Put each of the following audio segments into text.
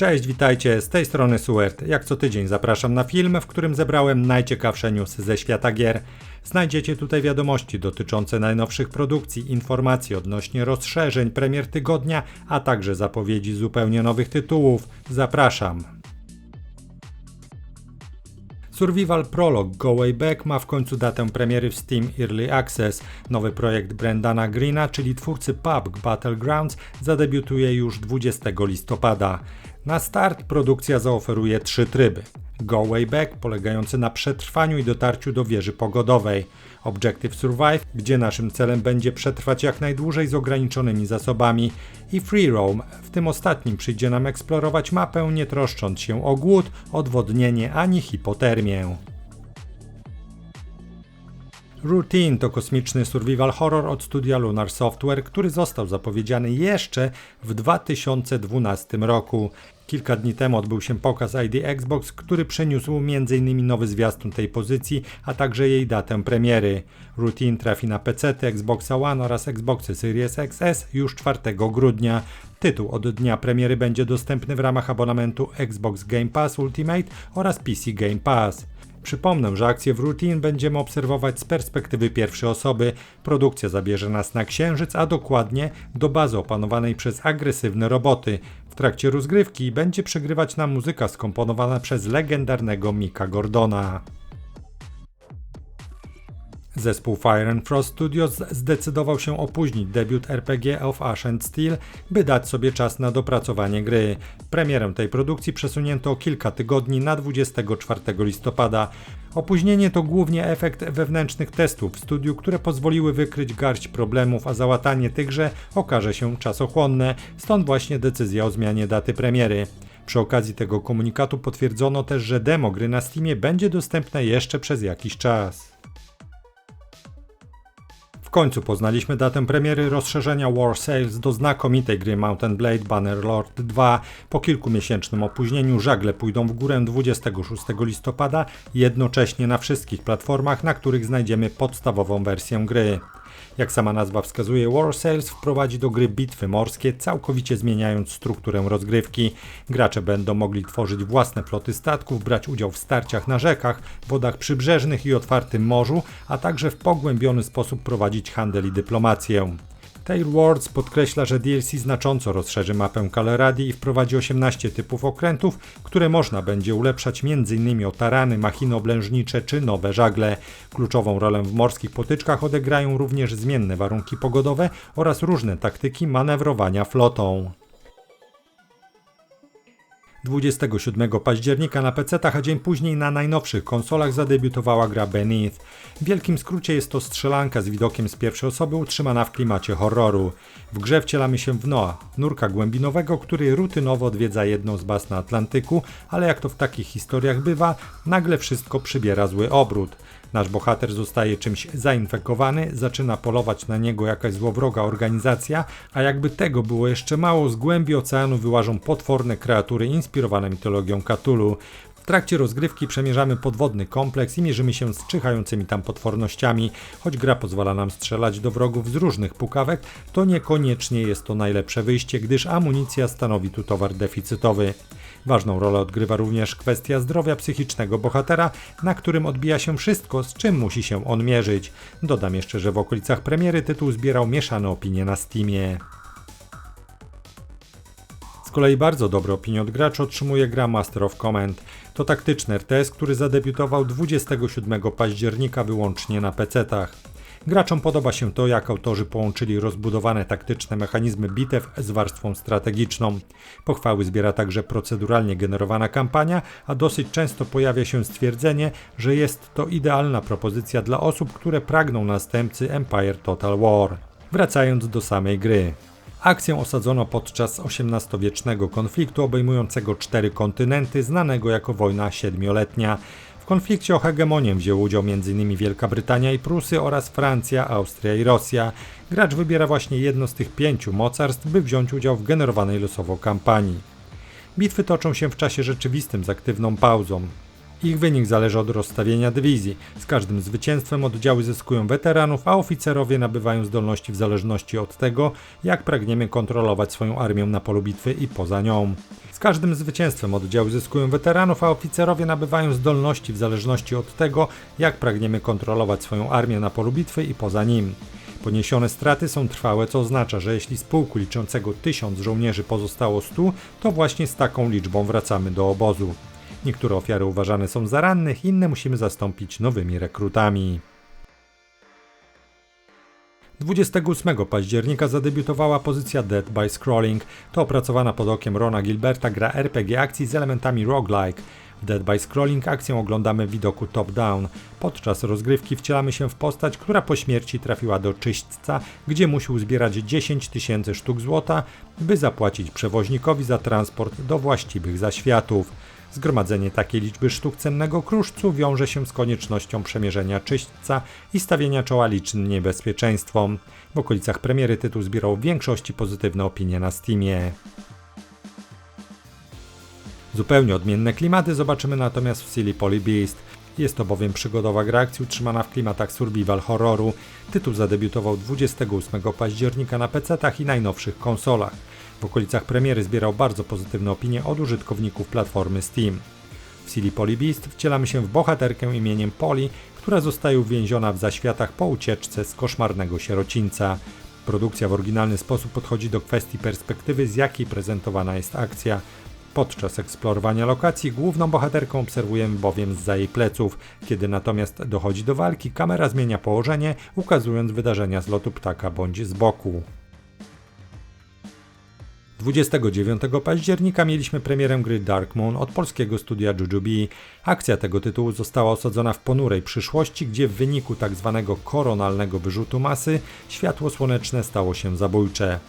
Cześć, witajcie, z tej strony Suert. Jak co tydzień zapraszam na film, w którym zebrałem najciekawsze newsy ze świata gier. Znajdziecie tutaj wiadomości dotyczące najnowszych produkcji, informacje odnośnie rozszerzeń, premier tygodnia, a także zapowiedzi zupełnie nowych tytułów. Zapraszam. Survival Prologue Go Way Back ma w końcu datę premiery w Steam Early Access. Nowy projekt Brendana Greena, czyli twórcy PUBG Battlegrounds, zadebiutuje już 20 listopada. Na start produkcja zaoferuje trzy tryby. Go Way Back polegający na przetrwaniu i dotarciu do wieży pogodowej. Objective Survive, gdzie naszym celem będzie przetrwać jak najdłużej z ograniczonymi zasobami. I Free Roam, w tym ostatnim przyjdzie nam eksplorować mapę nie troszcząc się o głód, odwodnienie ani hipotermię. Routine to kosmiczny survival horror od studia Lunar Software, który został zapowiedziany jeszcze w 2012 roku. Kilka dni temu odbył się pokaz ID Xbox, który przeniósł m.in. nowy zwiastun tej pozycji, a także jej datę premiery. Routine trafi na PC, Xbox One oraz Xboxy Series XS już 4 grudnia. Tytuł od dnia premiery będzie dostępny w ramach abonamentu Xbox Game Pass Ultimate oraz PC Game Pass. Przypomnę, że akcję w Routine będziemy obserwować z perspektywy pierwszej osoby. Produkcja zabierze nas na Księżyc, a dokładnie do bazy opanowanej przez agresywne roboty. W trakcie rozgrywki będzie przegrywać nam muzyka skomponowana przez legendarnego Mika Gordona. Zespół Fire and Frost Studios zdecydował się opóźnić debiut RPG of Ash and Steel, by dać sobie czas na dopracowanie gry. Premierę tej produkcji przesunięto o kilka tygodni na 24 listopada. Opóźnienie to głównie efekt wewnętrznych testów w studiu, które pozwoliły wykryć garść problemów, a załatanie tychże okaże się czasochłonne, stąd właśnie decyzja o zmianie daty premiery. Przy okazji tego komunikatu potwierdzono też, że demo gry na Steamie będzie dostępne jeszcze przez jakiś czas. W końcu poznaliśmy datę premiery rozszerzenia War Sales do znakomitej gry Mountain Blade Bannerlord 2. Po kilkumiesięcznym opóźnieniu żagle pójdą w górę 26 listopada, jednocześnie na wszystkich platformach, na których znajdziemy podstawową wersję gry. Jak sama nazwa wskazuje, War Sales wprowadzi do gry bitwy morskie, całkowicie zmieniając strukturę rozgrywki. Gracze będą mogli tworzyć własne floty statków, brać udział w starciach na rzekach, wodach przybrzeżnych i otwartym morzu, a także w pogłębiony sposób prowadzić handel i dyplomację. Tailwords podkreśla, że DLC znacząco rozszerzy mapę Kaleradi i wprowadzi 18 typów okrętów, które można będzie ulepszać m.in. o tarany, machiny oblężnicze czy nowe żagle. Kluczową rolę w morskich potyczkach odegrają również zmienne warunki pogodowe oraz różne taktyki manewrowania flotą. 27 października na PC, a dzień później na najnowszych konsolach zadebiutowała gra Beneath. W wielkim skrócie jest to strzelanka z widokiem z pierwszej osoby utrzymana w klimacie horroru. W grze wcielamy się w Noa, nurka głębinowego, który rutynowo odwiedza jedną z baz na Atlantyku, ale jak to w takich historiach bywa, nagle wszystko przybiera zły obrót. Nasz bohater zostaje czymś zainfekowany, zaczyna polować na niego jakaś złowroga organizacja, a jakby tego było jeszcze mało, z głębi oceanu wyłażą potworne kreatury inspirowane mitologią Cthulhu. W trakcie rozgrywki przemierzamy podwodny kompleks i mierzymy się z czyhającymi tam potwornościami. Choć gra pozwala nam strzelać do wrogów z różnych pukawek, to niekoniecznie jest to najlepsze wyjście, gdyż amunicja stanowi tu towar deficytowy. Ważną rolę odgrywa również kwestia zdrowia psychicznego bohatera, na którym odbija się wszystko, z czym musi się on mierzyć. Dodam jeszcze, że w okolicach premiery tytuł zbierał mieszane opinie na Steamie. Z kolei bardzo dobre opinie od graczy otrzymuje gra Master of Command. To taktyczny RTS, który zadebiutował 27 października wyłącznie na PC-tach. Graczom podoba się to, jak autorzy połączyli rozbudowane taktyczne mechanizmy bitew z warstwą strategiczną. Pochwały zbiera także proceduralnie generowana kampania, a dosyć często pojawia się stwierdzenie, że jest to idealna propozycja dla osób, które pragną następcy Empire Total War. Wracając do samej gry. Akcję osadzono podczas XVIII-wiecznego konfliktu obejmującego cztery kontynenty, znanego jako wojna siedmioletnia. W konflikcie o hegemonię wzięły udział m.in. Wielka Brytania i Prusy oraz Francja, Austria i Rosja. Gracz wybiera właśnie jedno z tych pięciu mocarstw, by wziąć udział w generowanej losowo kampanii. Bitwy toczą się w czasie rzeczywistym z aktywną pauzą. Ich wynik zależy od rozstawienia dywizji. Z każdym zwycięstwem oddziały zyskują weteranów, a oficerowie nabywają zdolności w zależności od tego, jak pragniemy kontrolować swoją armię na polu bitwy i poza nią. każdym zwycięstwem oddziały zyskują weteranów, a oficerowie nabywają zdolności w zależności od tego, jak pragniemy kontrolować swoją armię na polu bitwy i poza nim. Poniesione straty są trwałe, co oznacza, że jeśli z pułku liczącego 1000 żołnierzy pozostało 100, to właśnie z taką liczbą wracamy do obozu. Niektóre ofiary uważane są za rannych, inne musimy zastąpić nowymi rekrutami. 28 października zadebiutowała pozycja Dead by Scrolling. To opracowana pod okiem Rona Gilberta gra RPG akcji z elementami roguelike. W Dead by Scrolling akcję oglądamy w widoku top-down. Podczas rozgrywki wcielamy się w postać, która po śmierci trafiła do czyśćca, gdzie musiał zbierać 10 tysięcy sztuk złota, by zapłacić przewoźnikowi za transport do właściwych zaświatów. Zgromadzenie takiej liczby sztuk cennego kruszcu wiąże się z koniecznością przemierzenia czyśćca i stawienia czoła licznym niebezpieczeństwom. W okolicach premiery tytuł zbierał w większości pozytywne opinie na Steamie. Zupełnie odmienne klimaty zobaczymy natomiast w Silly Poly Beast. Jest to bowiem przygodowa gra akcji utrzymana w klimatach survival horroru. Tytuł zadebiutował 28 października na PC-tach i najnowszych konsolach. W okolicach premiery zbierał bardzo pozytywne opinie od użytkowników platformy Steam. W Silly Poly Beast wcielamy się w bohaterkę imieniem Polly, która zostaje uwięziona w zaświatach po ucieczce z koszmarnego sierocińca. Produkcja w oryginalny sposób podchodzi do kwestii perspektywy, z jakiej prezentowana jest akcja. Podczas eksplorowania lokacji główną bohaterką obserwujemy bowiem z za jej pleców. Kiedy natomiast dochodzi do walki, kamera zmienia położenie, ukazując wydarzenia z lotu ptaka bądź z boku. 29 października mieliśmy premierę gry Dark Moon od polskiego studia Jujubee. Akcja tego tytułu została osadzona w ponurej przyszłości, gdzie w wyniku tzw. Tak koronalnego wyrzutu masy światło słoneczne stało się zabójcze.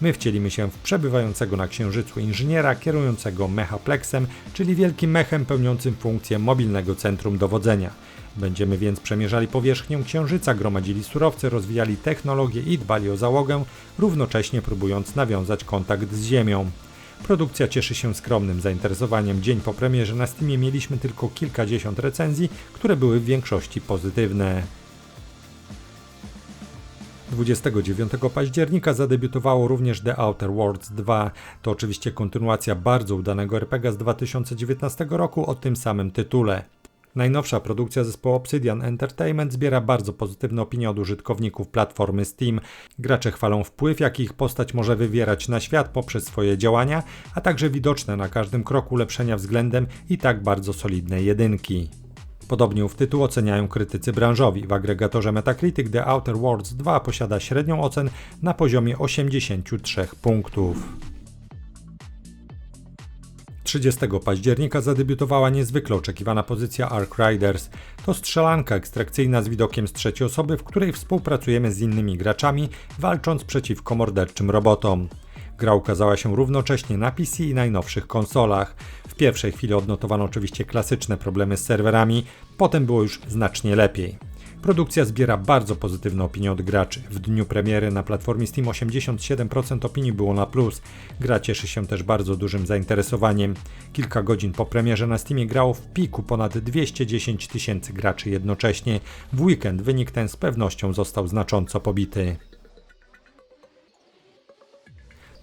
My wcielimy się w przebywającego na Księżycu inżyniera kierującego mechaplexem, czyli wielkim mechem pełniącym funkcję mobilnego centrum dowodzenia. Będziemy więc przemierzali powierzchnię Księżyca, gromadzili surowce, rozwijali technologię i dbali o załogę, równocześnie próbując nawiązać kontakt z Ziemią. Produkcja cieszy się skromnym zainteresowaniem. Dzień po premierze na Steamie mieliśmy tylko kilkadziesiąt recenzji, które były w większości pozytywne. 29 października zadebiutowało również The Outer Worlds 2. To oczywiście kontynuacja bardzo udanego RPG z 2019 roku o tym samym tytule. Najnowsza produkcja zespołu Obsidian Entertainment zbiera bardzo pozytywne opinie od użytkowników platformy Steam. Gracze chwalą wpływ, jaki ich postać może wywierać na świat poprzez swoje działania, a także widoczne na każdym kroku ulepszenia względem i tak bardzo solidnej jedynki. Podobnie w tytuł oceniają krytycy branżowi. W agregatorze Metacritic The Outer Worlds 2 posiada średnią ocen na poziomie 83 punktów. 30 października zadebiutowała niezwykle oczekiwana pozycja Ark Riders. To strzelanka ekstrakcyjna z widokiem z trzeciej osoby, w której współpracujemy z innymi graczami, walcząc przeciwko morderczym robotom. Gra ukazała się równocześnie na PC i najnowszych konsolach. W pierwszej chwili odnotowano oczywiście klasyczne problemy z serwerami, potem było już znacznie lepiej. Produkcja zbiera bardzo pozytywne opinie od graczy. W dniu premiery na platformie Steam 87% opinii było na plus. Gra cieszy się też bardzo dużym zainteresowaniem. Kilka godzin po premierze na Steamie grało w piku ponad 210 tysięcy graczy jednocześnie. W weekend wynik ten z pewnością został znacząco pobity.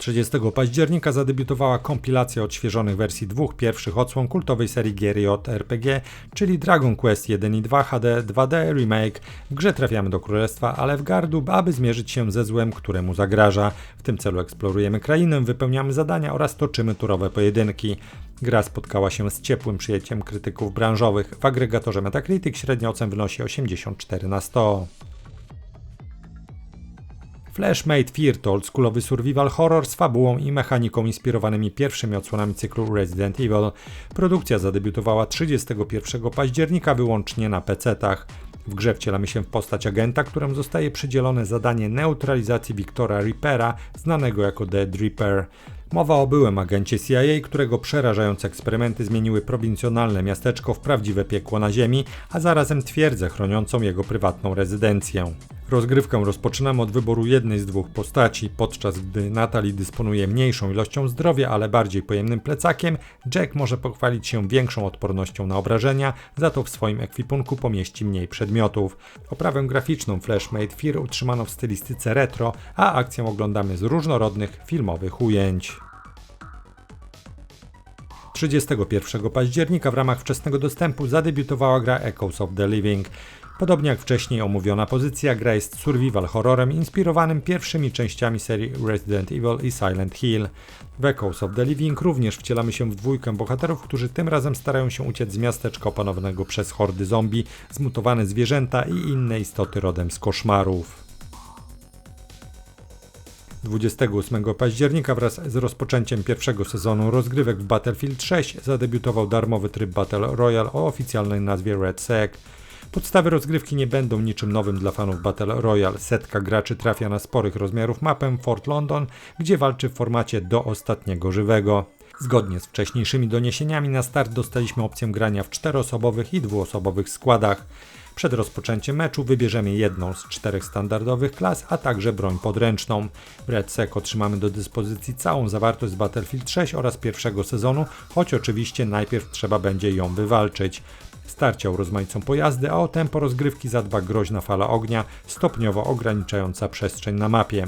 30 października zadebiutowała kompilacja odświeżonych wersji dwóch pierwszych odsłon kultowej serii gier JRPG, czyli Dragon Quest 1 i 2 HD 2D Remake. W grze trafiamy do Królestwa Alefgardu, aby zmierzyć się ze złem, któremu zagraża. W tym celu eksplorujemy krainę, wypełniamy zadania oraz toczymy turowe pojedynki. Gra spotkała się z ciepłym przyjęciem krytyków branżowych. W agregatorze Metacritic średnia ocen wynosi 84 na 100. Flashmade Fear oldschoolowy survival horror z fabułą i mechaniką inspirowanymi pierwszymi odsłonami cyklu Resident Evil. Produkcja zadebiutowała 31 października wyłącznie na PC-tach. W grze wcielamy się w postać agenta, któremu zostaje przydzielone zadanie neutralizacji Wiktora Reapera, znanego jako Dead Reaper. Mowa o byłym agencie CIA, którego przerażające eksperymenty zmieniły prowincjonalne miasteczko w prawdziwe piekło na ziemi, a zarazem twierdzę chroniącą jego prywatną rezydencję. Rozgrywkę rozpoczynamy od wyboru jednej z dwóch postaci, podczas gdy Natalie dysponuje mniejszą ilością zdrowia, ale bardziej pojemnym plecakiem, Jack może pochwalić się większą odpornością na obrażenia, za to w swoim ekwipunku pomieści mniej przedmiotów. Oprawę graficzną Flashmade Fear utrzymano w stylistyce retro, a akcję oglądamy z różnorodnych filmowych ujęć. 31 października w ramach wczesnego dostępu zadebiutowała gra Echoes of the Living. Podobnie jak wcześniej omówiona pozycja, gra jest survival horrorem inspirowanym pierwszymi częściami serii Resident Evil i Silent Hill. W Echoes of the Living również wcielamy się w dwójkę bohaterów, którzy tym razem starają się uciec z miasteczka opanowanego przez hordy zombie, zmutowane zwierzęta i inne istoty rodem z koszmarów. 28 października wraz z rozpoczęciem pierwszego sezonu rozgrywek w Battlefield 6 zadebiutował darmowy tryb Battle Royale o oficjalnej nazwie Red Sec. Podstawy rozgrywki nie będą niczym nowym dla fanów Battle Royale. Setka graczy trafia na sporych rozmiarów mapę Fort London, gdzie walczy w formacie do ostatniego żywego. Zgodnie z wcześniejszymi doniesieniami na start dostaliśmy opcję grania w czteroosobowych i dwuosobowych składach. Przed rozpoczęciem meczu wybierzemy jedną z czterech standardowych klas, a także broń podręczną. W Red Sec otrzymamy do dyspozycji całą zawartość z Battlefield 6 oraz pierwszego sezonu, choć oczywiście najpierw trzeba będzie ją wywalczyć. Starcia urozmaicą pojazdy, a o tempo rozgrywki zadba groźna fala ognia, stopniowo ograniczająca przestrzeń na mapie.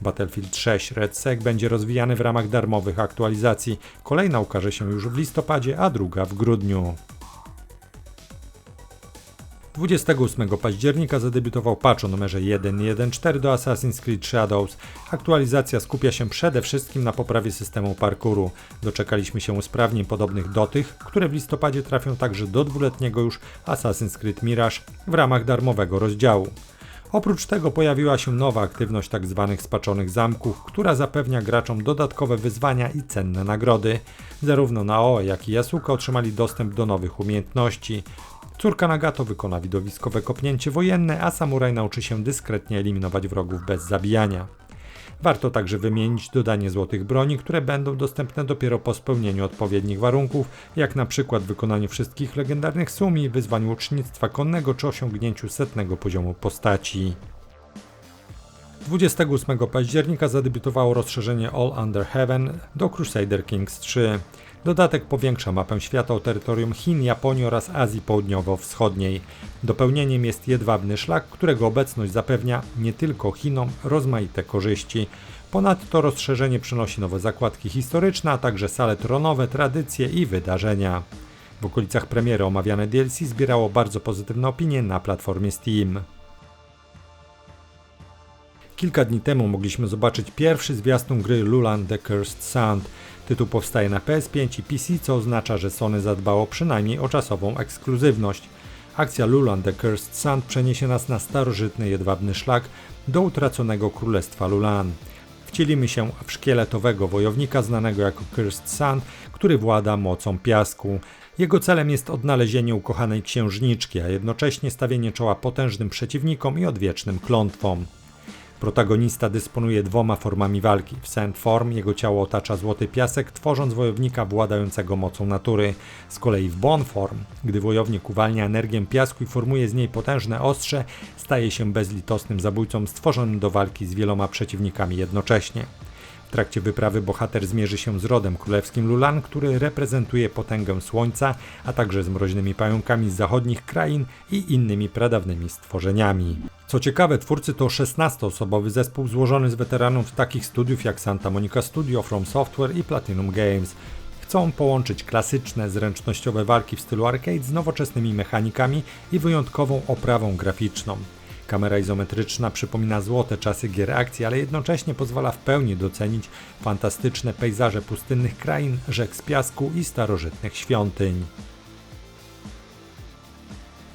Battlefield 6 Red Sec będzie rozwijany w ramach darmowych aktualizacji. Kolejna ukaże się już w listopadzie, a druga w grudniu. 28 października zadebiutował patch o numerze 1.1.4 do Assassin's Creed Shadows. Aktualizacja skupia się przede wszystkim na poprawie systemu parkouru. Doczekaliśmy się usprawnień podobnych do tych, które w listopadzie trafią także do dwuletniego już Assassin's Creed Mirage w ramach darmowego rozdziału. Oprócz tego pojawiła się nowa aktywność tzw. Tak spaczonych zamków, która zapewnia graczom dodatkowe wyzwania i cenne nagrody. Zarówno Nao, jak i Yasuka otrzymali dostęp do nowych umiejętności. Córka Nagato wykona widowiskowe kopnięcie wojenne, a samuraj nauczy się dyskretnie eliminować wrogów bez zabijania. Warto także wymienić dodanie złotych broni, które będą dostępne dopiero po spełnieniu odpowiednich warunków, jak na przykład wykonaniu wszystkich legendarnych sumi, wyzwaniu ucznictwa konnego czy osiągnięciu setnego poziomu postaci. 28 października zadebiutowało rozszerzenie All Under Heaven do Crusader Kings 3. Dodatek powiększa mapę świata o terytorium Chin, Japonii oraz Azji Południowo-Wschodniej. Dopełnieniem jest jedwabny szlak, którego obecność zapewnia nie tylko Chinom rozmaite korzyści. Ponadto rozszerzenie przynosi nowe zakładki historyczne, a także sale tronowe, tradycje i wydarzenia. W okolicach premiery omawiane DLC zbierało bardzo pozytywne opinie na platformie Steam. Kilka dni temu mogliśmy zobaczyć pierwszy zwiastun gry Lulan The Cursed Sand. Tytuł powstaje na PS5 i PC, co oznacza, że Sony zadbało przynajmniej o czasową ekskluzywność. Akcja Lulan The Cursed Sand przeniesie nas na starożytny jedwabny szlak do utraconego królestwa Lulan. Wcielimy się w szkieletowego wojownika znanego jako Cursed Sand, który włada mocą piasku. Jego celem jest odnalezienie ukochanej księżniczki, a jednocześnie stawienie czoła potężnym przeciwnikom i odwiecznym klątwom. Protagonista dysponuje dwoma formami walki. W Sand Form jego ciało otacza złoty piasek, tworząc wojownika władającego mocą natury. Z kolei w Bone Form, gdy wojownik uwalnia energię piasku i formuje z niej potężne ostrze, staje się bezlitosnym zabójcą stworzonym do walki z wieloma przeciwnikami jednocześnie. Trakcie wyprawy bohater zmierzy się z rodem królewskim Lulan, który reprezentuje potęgę słońca, a także z mroźnymi pająkami z zachodnich krain i innymi pradawnymi stworzeniami. Co ciekawe, twórcy to 16-osobowy zespół złożony z weteranów takich studiów jak Santa Monica Studio, From Software i Platinum Games. Chcą połączyć klasyczne, zręcznościowe walki w stylu arcade z nowoczesnymi mechanikami i wyjątkową oprawą graficzną. Kamera izometryczna przypomina złote czasy gier akcji, ale jednocześnie pozwala w pełni docenić fantastyczne pejzaże pustynnych krain, rzek z piasku i starożytnych świątyń.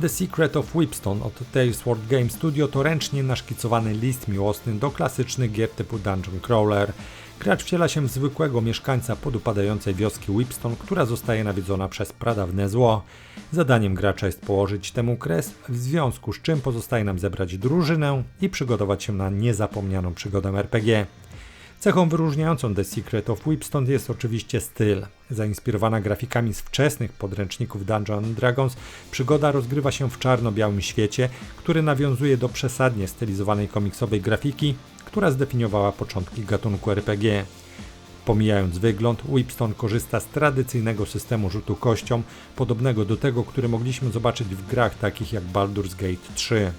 The Secret of Whipstone od Talesword Game Studio to ręcznie naszkicowany list miłosny do klasycznych gier typu Dungeon Crawler. Gracz wciela się w zwykłego mieszkańca podupadającej wioski Whipstone, która zostaje nawiedzona przez pradawne zło. Zadaniem gracza jest położyć temu kres, w związku z czym pozostaje nam zebrać drużynę i przygotować się na niezapomnianą przygodę RPG. Cechą wyróżniającą The Secret of Whipstone jest oczywiście styl. Zainspirowana grafikami z wczesnych podręczników Dungeons Dragons, przygoda rozgrywa się w czarno-białym świecie, który nawiązuje do przesadnie stylizowanej komiksowej grafiki, która zdefiniowała początki gatunku RPG. Pomijając wygląd, Whipstone korzysta z tradycyjnego systemu rzutu kością, podobnego do tego, który mogliśmy zobaczyć w grach takich jak Baldur's Gate 3.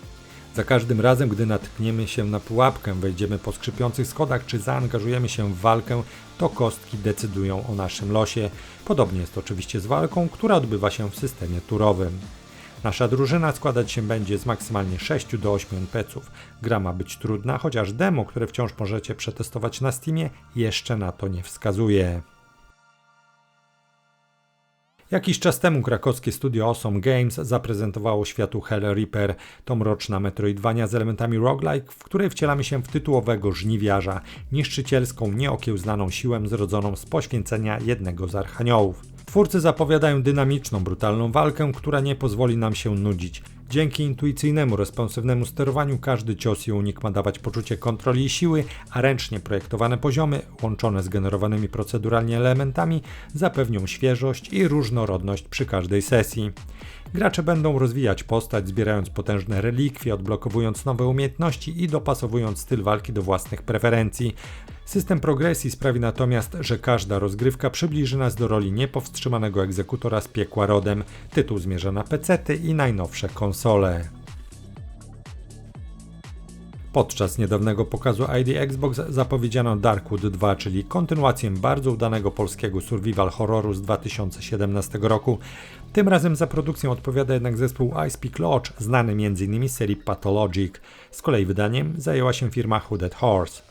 Za każdym razem, gdy natkniemy się na pułapkę, wejdziemy po skrzypiących schodach czy zaangażujemy się w walkę, to kostki decydują o naszym losie. Podobnie jest oczywiście z walką, która odbywa się w systemie turowym. Nasza drużyna składać się będzie z maksymalnie 6 do 8 NPC-ów. Gra ma być trudna, chociaż demo, które wciąż możecie przetestować na Steamie, jeszcze na to nie wskazuje. Jakiś czas temu krakowskie studio Awesome Games zaprezentowało światu Hell Reaper, to mroczna metroidwania z elementami roguelike, w której wcielamy się w tytułowego żniwiarza, niszczycielską, nieokiełznaną siłę zrodzoną z poświęcenia jednego z archaniołów. Twórcy zapowiadają dynamiczną, brutalną walkę, która nie pozwoli nam się nudzić. Dzięki intuicyjnemu, responsywnemu sterowaniu każdy cios i unik ma dawać poczucie kontroli i siły, a ręcznie projektowane poziomy, łączone z generowanymi proceduralnie elementami, zapewnią świeżość i różnorodność przy każdej sesji. Gracze będą rozwijać postać, zbierając potężne relikwie, odblokowując nowe umiejętności i dopasowując styl walki do własnych preferencji. System progresji sprawi natomiast, że każda rozgrywka przybliży nas do roli niepowstrzymanego egzekutora z piekła rodem. Tytuł zmierza na pecety i najnowsze konsole. Podczas niedawnego pokazu ID Xbox zapowiedziano Darkwood 2, czyli kontynuację bardzo udanego polskiego survival horroru z 2017 roku. Tym razem za produkcję odpowiada jednak zespół Ice Peak Lodge, znany m.in. z serii Pathologic. Z kolei wydaniem zajęła się firma Hooded Horse.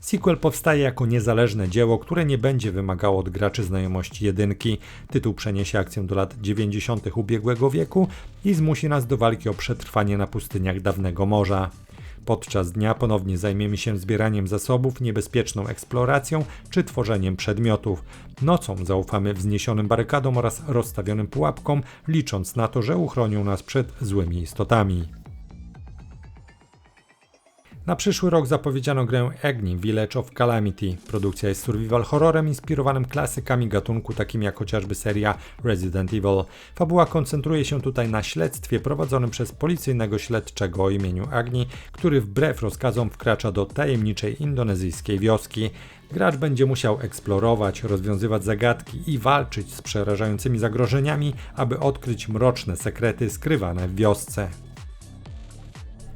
Sequel powstaje jako niezależne dzieło, które nie będzie wymagało od graczy znajomości jedynki. Tytuł przeniesie akcję do lat 90. ubiegłego wieku i zmusi nas do walki o przetrwanie na pustyniach dawnego morza. Podczas dnia ponownie zajmiemy się zbieraniem zasobów, niebezpieczną eksploracją czy tworzeniem przedmiotów. Nocą zaufamy wzniesionym barykadom oraz rozstawionym pułapkom, licząc na to, że uchronią nas przed złymi istotami. Na przyszły rok zapowiedziano grę Agni Village of Calamity. Produkcja jest survival horrorem inspirowanym klasykami gatunku takim jak chociażby seria Resident Evil. Fabuła koncentruje się tutaj na śledztwie prowadzonym przez policyjnego śledczego o imieniu Agni, który wbrew rozkazom wkracza do tajemniczej indonezyjskiej wioski. Gracz będzie musiał eksplorować, rozwiązywać zagadki i walczyć z przerażającymi zagrożeniami, aby odkryć mroczne sekrety skrywane w wiosce.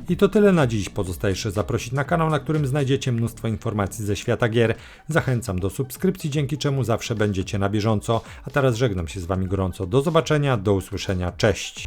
I to tyle na dziś. Pozostaje jeszcze zaprosić na kanał, na którym znajdziecie mnóstwo informacji ze świata gier. Zachęcam do subskrypcji, dzięki czemu zawsze będziecie na bieżąco. A teraz żegnam się z Wami gorąco. Do zobaczenia, do usłyszenia. Cześć!